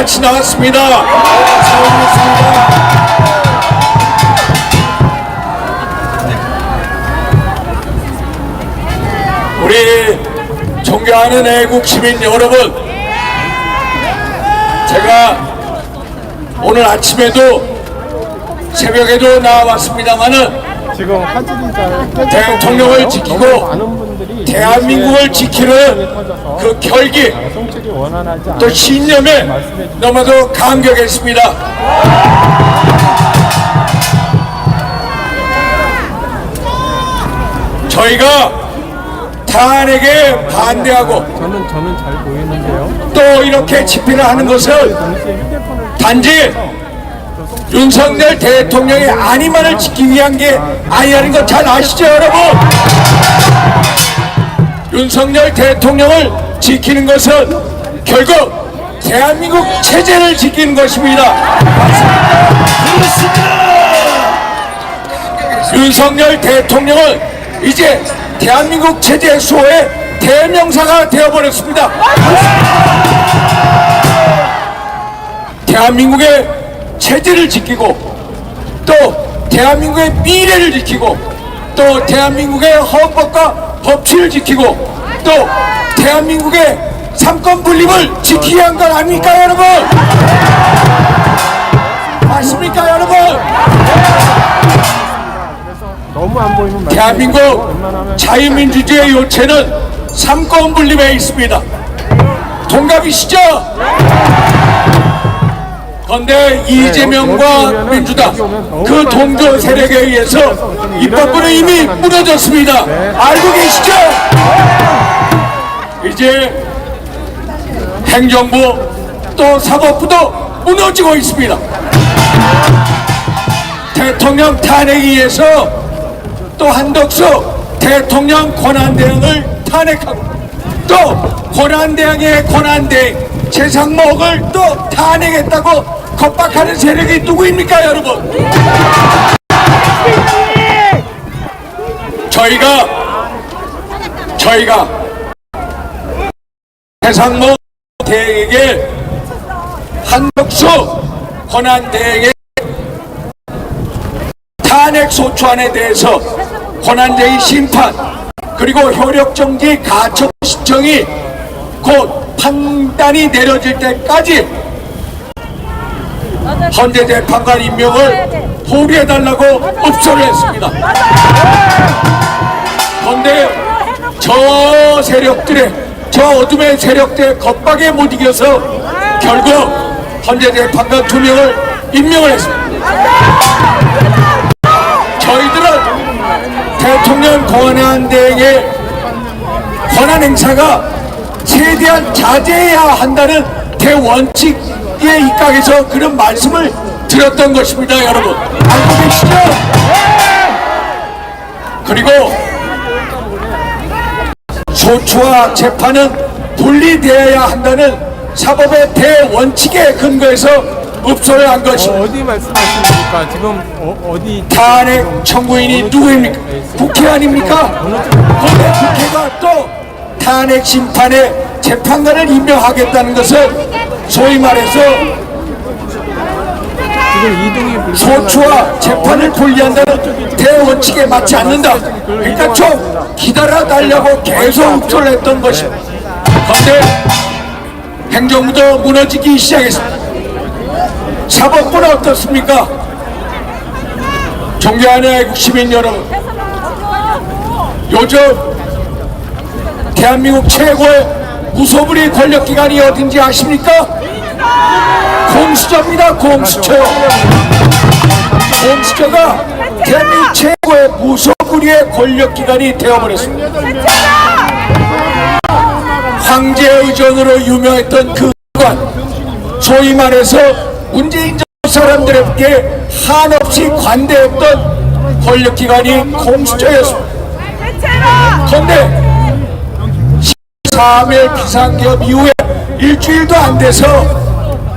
같이 나왔습니다. 사랑했습니다. 우리 존경하는 애국 시민 여러분, 제가 오늘 아침에도 새벽에도 나왔습니다만은 지금 대통령을 지키고 대한민국을 지키는 그 결기 또 신념에 너무도 감격했습니다. 저희가 탄핵에 반대하고 저는 저는 잘 보이는데요. 또 이렇게 집회를 하는 동시에 휴대폰을 단지 윤석열 대통령의 안위만을 지키기 위한 게 아니라는 거잘 아시죠 여러분? 윤석열 대통령을 지키는 것은 결국 대한민국 체제를 지키는 것입니다. 윤석열 대통령은 이제 대한민국 체제 수호의 대명사가 되어버렸습니다. 대한민국의 체제를 지키고 또 대한민국의 미래를 지키고 또 대한민국의 헌법과 법치를 지키고 또 대한민국의 삼권 분립을 지키기 위한 건 아닙니까 여러분? 맞습니까 여러분? 대한민국 웬만하면 자유민주주의의 요체는 삼권 분립에 있습니다. 동갑이시죠? 그런데 이재명과 민주당 그 동조 세력에 의해서 입법부는 이미 무너졌습니다. 알고 계시죠? 이제 행정부 또 사법부도 무너지고 있습니다. 대통령 탄핵에 의해서 또 한덕수 대통령 권한대행을 탄핵하고 또 권한대행의 권한대행 최상목을 또 탄핵했다고 겁박하는 세력이 누구입니까 여러분 저희가 저희가 최상목 대행에게 한덕수 권한 대행의 탄핵 소추안에 대해서 권한쟁의 심판 그리고 효력정지 가처 신청이 곧 판단이 내려질 때까지 헌재 재판관 임명을 보류해달라고 업소를 했습니다. 그런데 저 세력들의 저 어둠의 세력들의 겁박에 못 이겨서 결국 헌재 재판관 두 명을 임명을 했습니다. 저희들은 대통령 권한 대행의 권한 행사가 최대한 자제해야 한다는 대원칙에 입각해서 그런 말씀을 드렸던 것입니다, 여러분. 알고 계시죠? 그리고 소추와 재판은 분리되어야 한다는 사법의 대원칙에 근거해서 읍소를 한 것입니다. 어 디 말씀하시는 겁니까? 지금 어, 어디 탄핵 청구인이 누구입니까? 국회 아닙니까? 그런데 국회가 또 탄핵 심판에 재판관을 임명하겠다는 것은 소위 말해서 지금 이동이 불가능한데 소추와 재판을 분리한다는 대원칙에 맞지 않는다. 그러니까 좀 기다려 달라고 계속 흡소를 했던 것입니다. 그런데 행정부도 무너지기 시작했습니다. 사법부는 어떻습니까? 존경하는 애국 시민 여러분, 요즘 대한민국 최고의 무소불위 권력기관이 어딘지 아십니까? 공수처입니다, 공수처. 공수처가 대한민국 최고의 무소불위의 권력기관이 되어버렸습니다. 황제 의전으로 유명했던 그 기관, 소위 말해서 문재인 정부 사람들에게 한없이 관대했던 권력기관이 공수처였습니다. 그런데 13일 비상기업 이후에 일주일도 안 돼서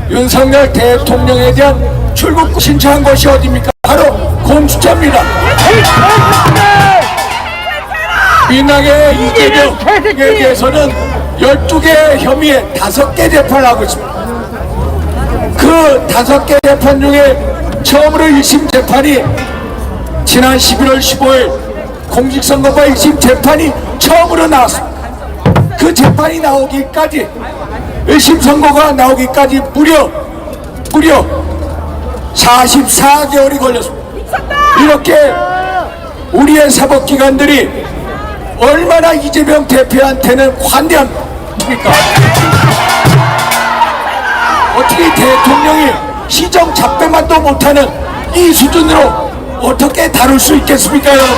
윤석열 대통령에 대한 출국 신청한 것이 어디입니까? 바로 공수처입니다. 민항의 이재명에 대해서는 12개 혐의에 5개 재판을 하고 있습니다. 그 다섯 개 재판 중에 처음으로 1심 재판이 지난 11월 15일 공직선거법 1심 재판이 처음으로 나왔습니다. 그 재판이 나오기까지 1심 선고가 나오기까지 무려 무려 44개월이 걸렸습니다. 이렇게 우리의 사법기관들이 얼마나 이재명 대표한테는 관대합니까? 어떻게 대통령이 시정 잡배만도 못하는 이 수준으로 어떻게 다룰 수 있겠습니까? 여러분?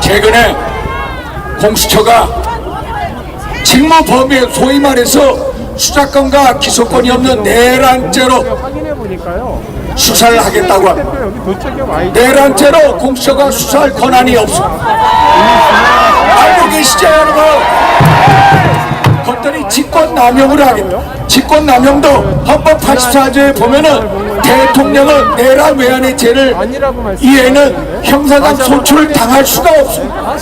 최근에 공수처가 직무 범위 소위 말해서 수사권과 기소권이 없는 내란죄로. 수사를 하겠다고 합니다. 내란죄로 공수처가 수사할 권한이 없습니다. 알고 계시죠 여러분? 직권남용을 하겠다. 직권남용도 헌법 84조에 보면은 대통령은 내란 외환의 죄를. 이에는 형사상 소출을 당할 수가 없습니다.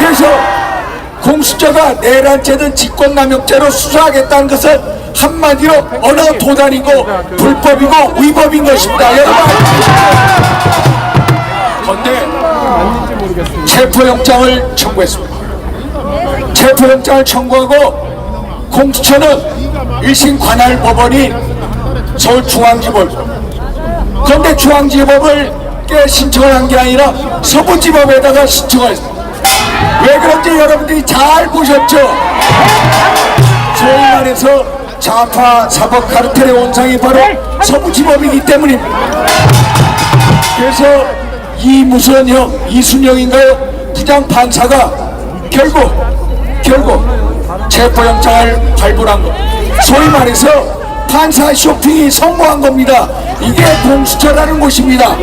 그래서 공수처가 내란죄든 직권남용죄로 수사하겠다는 것은 한마디로 언어 도단이고 불법이고 위법인 것입니다. 그런데. 체포영장을 청구했습니다. 체포영장을 청구하고 공수처는 1심 관할 법원이 서울중앙지법 그런데 중앙지법을 께 신청을 한 게 아니라 서부지법에다가 신청을 했습니다. 왜 그런지 여러분들이 잘 보셨죠? 소위 말해서 좌파 사법 카르텔의 원상이 바로 서부지법이기 때문입니다. 그래서 이무선형, 이순영인가요? 부장 판사가 결국 결국 체포영장을 발부한 것. 소위 말해서 판사 쇼핑이 성공한 겁니다. 이게 공수처라는 곳입니다.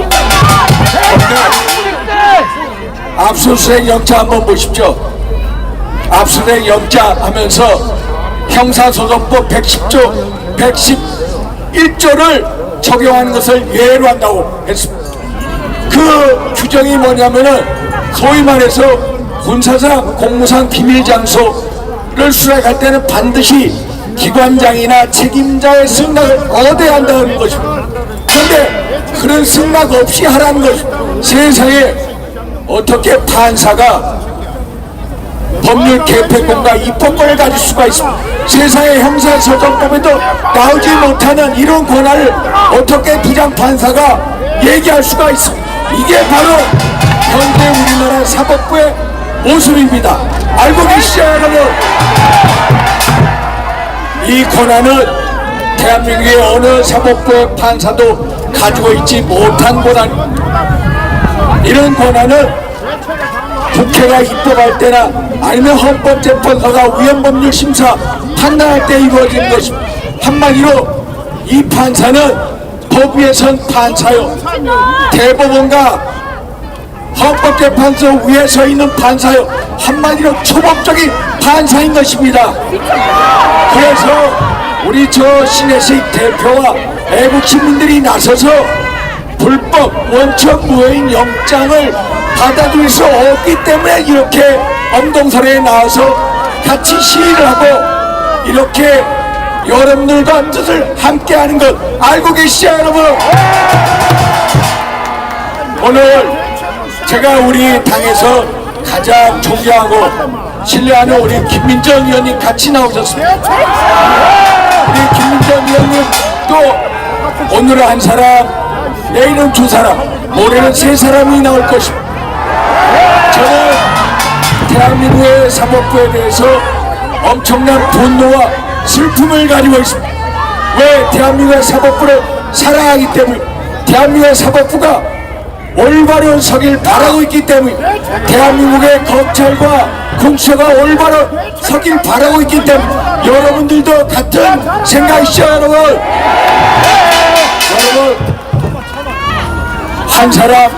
압수수색 영장 한번 보십시오. 압수수색 영장 하면서 형사소송법 110조, 111조를 적용하는 것을 예외로 한다고 했습니다. 그 규정이 뭐냐면은 소위 말해서 군사상 공무상 비밀 장소를 수락할 때는 반드시 기관장이나 책임자의 승낙을 얻어야 한다는 것입니다. 그런데 그런 승낙 없이 하라는 것입니다. 세상에 어떻게 판사가 법률 개폐권과 입법권을 가질 수가 있습니다. 세상의 형사소송법에도 나오지 못하는 이런 권한을 어떻게 부장판사가 얘기할 수가 있습니다. 이게 바로 현재 우리나라 사법부의 모습입니다. 알고 계시죠 여러분? 이 권한은 대한민국의 어느 사법부의 판사도 가지고 있지 못한 권한입니다. 이런 권한은 국회가 입법할 때나 아니면 헌법재판소가 위헌법률 심사 판단할 때 이루어지는 것입니다. 한마디로 이 판사는 법 위에선 판사요. 대법원과 헌법재판소 위에 서 있는 판사요. 한마디로 초법적인 판사인 것입니다. 그래서 우리 저 신혜식 대표와 애국 시민들이 나서서 불법 원천 무효인 영장을 받아들일 수 없기 때문에 이렇게 엄동설에 나와서 같이 시위를 하고 이렇게 여러분들과 뜻을 함께하는 것 알고 계시죠 여러분? 오늘 제가 우리 당에서 가장 존경하고 신뢰하는 우리 김민정 의원님 같이 나오셨습니다. 우리 김민정 의원님 또 오늘은 한 사람, 내일은 두 사람, 모레는 세 사람이 나올 것입니다. 저는 대한민국의 사법부에 대해서 엄청난 분노와 슬픔을 가지고 있습니다. 왜 대한민국의 사법부를 사랑하기 때문에 대한민국의 사법부가 올바른 서길 바라고 있기 때문에 대한민국의 검찰과 공수처가 올바른 서길 바라고 있기 때문에 여러분들도 같은 생각이시죠 여러분? 여러분 한 사람,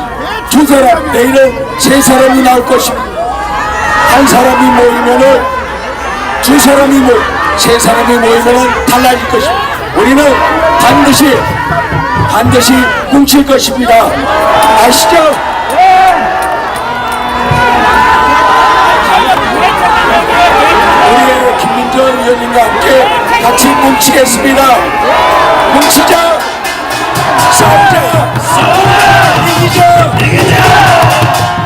두 사람, 내일은 세 사람이 나올 것입니다. 한 사람이 모이면은 두 사람이 모이, 세 사람이 모이면은 달라질 것입니다. 우리는 반드시 반드시 뭉칠 것입니다. 아시죠? 우리의 김민정 의원님과 함께 같이 뭉 뭉치겠습니다. 뭉치자. 싸우자. 싸우자. 이기자.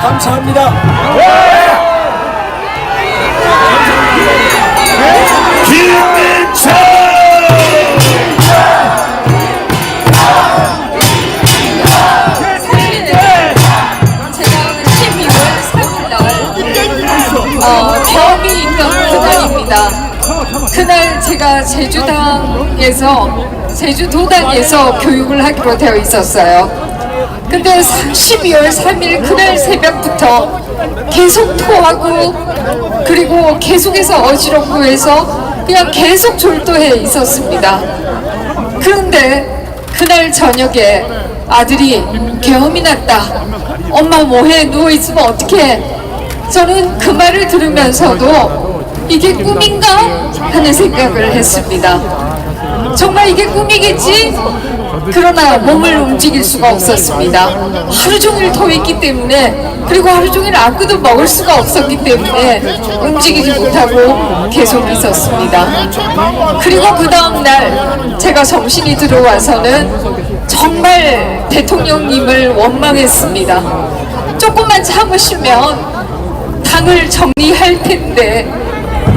감사합니다. 제가 제가 제주당에서 제주도당에서 교육을 하기로 되어 있었어요. 근데 12월 3일 그날 새벽부터 계속 토하고 그리고 계속해서 어지럽고 해서 그냥 계속 졸도해 있었습니다. 그런데 그날 저녁에 아들이 계엄이 났다. 엄마 뭐해? 누워있으면 어떡해? 저는 그 말을 들으면서도 이게 꿈인가? 하는 생각을 했습니다. 정말 이게 꿈이겠지? 그러나 몸을 움직일 수가 없었습니다. 하루 종일 토했기 때문에 그리고 하루 종일 아무것도 먹을 수가 없었기 때문에 움직이지 못하고 계속 있었습니다. 그리고 그 다음날 제가 정신이 들어와서는 정말 대통령님을 원망했습니다. 조금만 참으시면 당을 정리할 텐데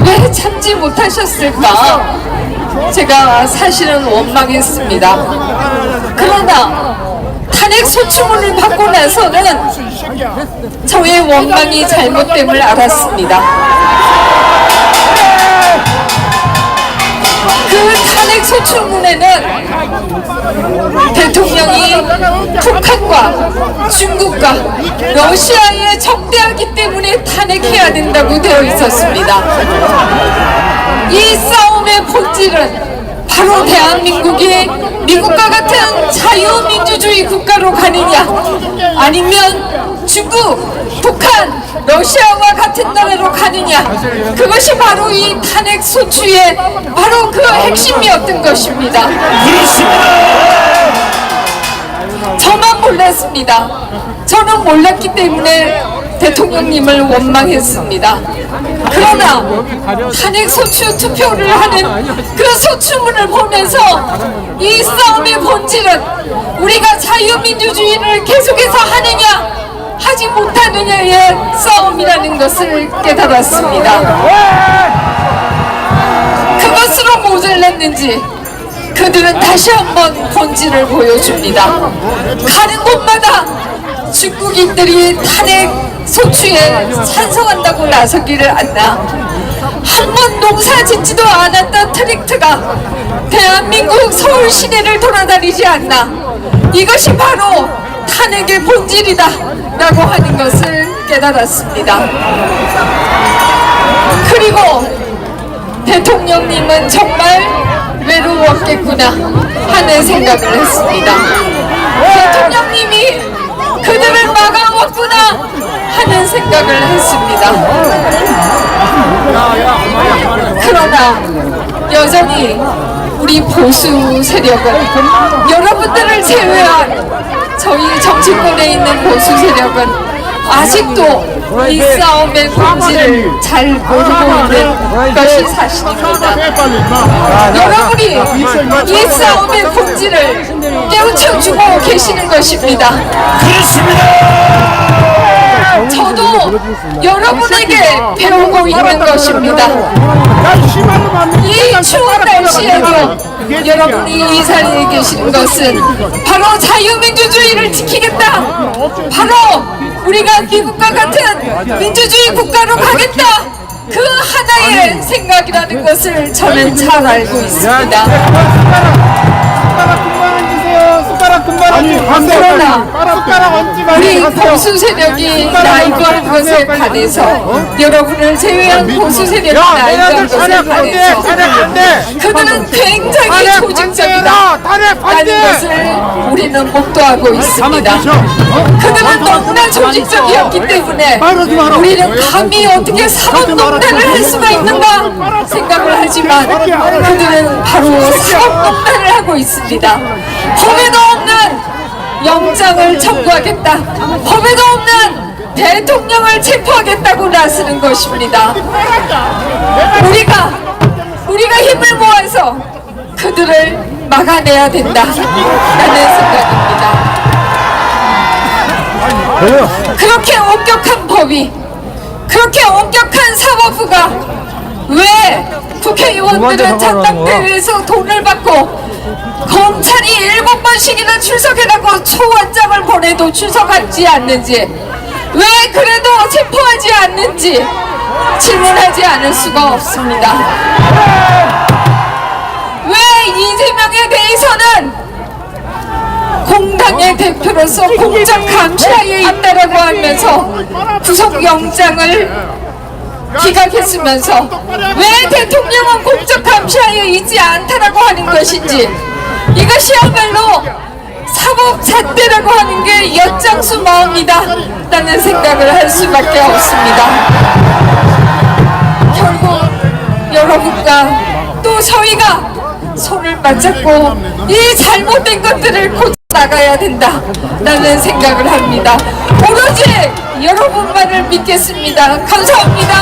왜 참지 못하셨을까? 제가 사실은 원망했습니다. 그러나 탄핵 소추문을 받고 나서는 저의 원망이 잘못됨을 알았습니다. 그 탄핵 소추문에는 대통령이 북한과 중국과 러시아에 적대하기 때문에 탄핵해야 된다고 되어 있었습니다. 이 싸움의 본질은 바로 대한민국이 미국과 같은 자유민주주의 국가로 가느냐 아니면 중국, 북한, 러시아와 같은 나라로 가느냐 그것이 바로 이 탄핵 소추의 바로 그 핵심이었던 것입니다. 저만 몰랐습니다. 저는 몰랐기 때문에 대통령님을 원망했습니다. 그러나 탄핵 소추 투표를 하는 그 소추문을 보면서 이 싸움의 본질은 우리가 자유민주주의를 계속해서 하느냐 하지 못하느냐의 싸움이라는 것을 깨달았습니다. 그것으로 모자랐는지 그들은 다시 한번 본질을 보여줍니다. 가는 곳마다 중국인들이 탄핵 소추에 찬성한다고 나서기를 않나 한번 농사 짓지도 않았던 트릭트가 대한민국 서울 시내를 돌아다니지 않나 이것이 바로 탄핵의 본질이다 라고 하는 것을 깨달았습니다. 그리고 대통령님은 정말 외로웠겠구나 하는 생각을 했습니다. 대통령님이 그들을 막아왔구나 하는 생각을 했습니다. 그러나 여전히 우리 보수 세력은 여러분들을 제외한 저희 정치권에 있는 보수 세력은 아직도 이 싸움의 본질을 잘 모르고 있는 것이 사실입니다. 여러분이 이 싸움의 본질을 깨우쳐주고 계시는 것입니다. 저도 여러분에게 배우고 있는 것입니다. 이 추운 날씨에도 여러분이 이 자리에 계시는 것은 바로 자유민주주의를 지키겠다. 바로 우리가 미국과 같은 민주주의 국가로 가겠다. 그 하나의 생각이라는 것을 저는 잘 알고 있습니다. 얹으세요. 그러나 우리. 보수 세력이 나이걸 것에 관해서 여러분을 제외한 보수 세력이 얘네들 것에 반대. 그들은 굉장히 탄핵 조직적이다. 라는 것을 우리는 목도하고 있습니다. 그들은 너무나 조직적이었기 때문에 우리는 감히 어떻게 사법농단을 할 수가 있는가 생각을 하지만 그들은 바로 사법농단을 하고 있습니다. 법에도 없는 영장을 청구하겠다. 법에도 없는 대통령을 체포하겠다고 나서는 것입니다. 우리가 우리가 힘을 모아서 그들을 막아내야 된다. 라는 생각입니다. 그렇게 엄격한 법이 그렇게 엄격한 사법부가 왜 국회의원들은 전당대회에서 돈을 받고 검찰이 일곱 번씩이나 출석해라고 초원장을 보내도 출석하지 않는지 왜 그래도 체포하지 않는지 질문하지 않을 수가 없습니다. 왜 이재명에 대해서는 공당의 대표로서 공적 감시하에 있다라고 하면서 구속영장을 기각했으면서 왜 대통령은 공적 감시하에 있지 않다라고 하는 것인지 이것이야말로 사법 잣대라고 하는 게 엿장수 마음이다 라는 생각을 할 수밖에 없습니다. 결국 여러분과 또 저희가 손을 맞잡고 이 잘못된 것들을 고쳐 나가야 된다 라는 생각을 합니다. 오로지 여러분만을 믿겠습니다. 감사합니다